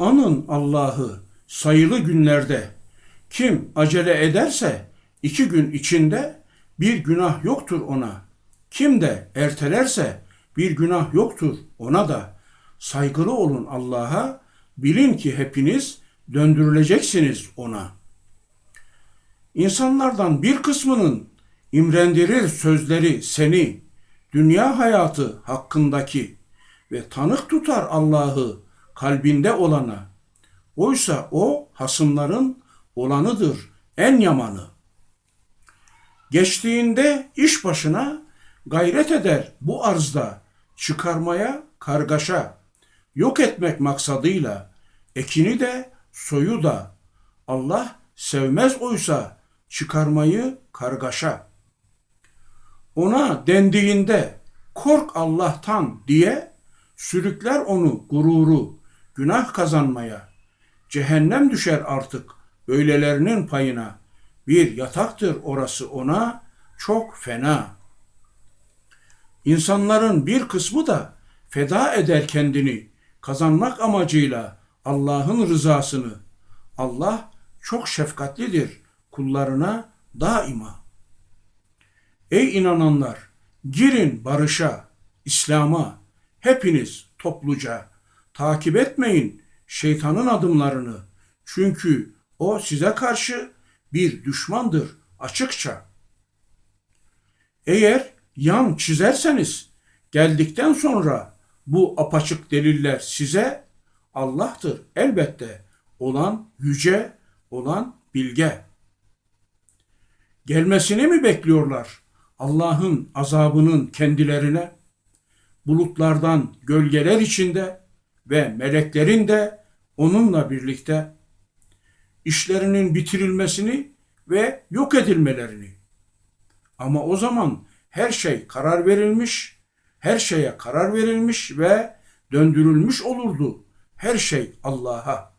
Anın Allah'ı sayılı günlerde kim acele ederse iki gün içinde bir günah yoktur ona. Kim de ertelerse bir günah yoktur ona da. Saygılı olun Allah'a, bilin ki hepiniz döndürüleceksiniz ona. İnsanlardan bir kısmının imrendirir sözleri seni, dünya hayatı hakkındaki ve tanık tutar Allah'ı kalbinde olana. Oysa o hasımların olanıdır en yamanı. Geçtiğinde iş başına gayret eder bu arzda çıkarmaya kargaşa, yok etmek maksadıyla ekini de soyu da Allah sevmez oysa çıkarmayı kargaşa. Ona dendiğinde kork Allah'tan diye sürükler onu gururu, günah kazanmaya. Cehennem düşer artık böylelerinin payına. Bir yataktır orası ona çok fena. İnsanların bir kısmı da feda eder kendini kazanmak amacıyla Allah'ın rızasını. Allah çok şefkatlidir kullarına daima. Ey inananlar, girin barışa, İslam'a, hepiniz topluca. Takip etmeyin şeytanın adımlarını. Çünkü o size karşı bir düşmandır açıkça. Eğer yan çizerseniz geldikten sonra bu apaçık deliller size Allah'tır elbette olan yüce olan bilge. Gelmesini mi bekliyorlar Allah'ın azabının kendilerine? Bulutlardan gölgeler içinde ve meleklerin de onunla birlikte işlerinin bitirilmesini ve yok edilmelerini. Ama o zaman her şey karar verilmiş, her şeye karar verilmiş ve döndürülmüş olurdu her şey Allah'a.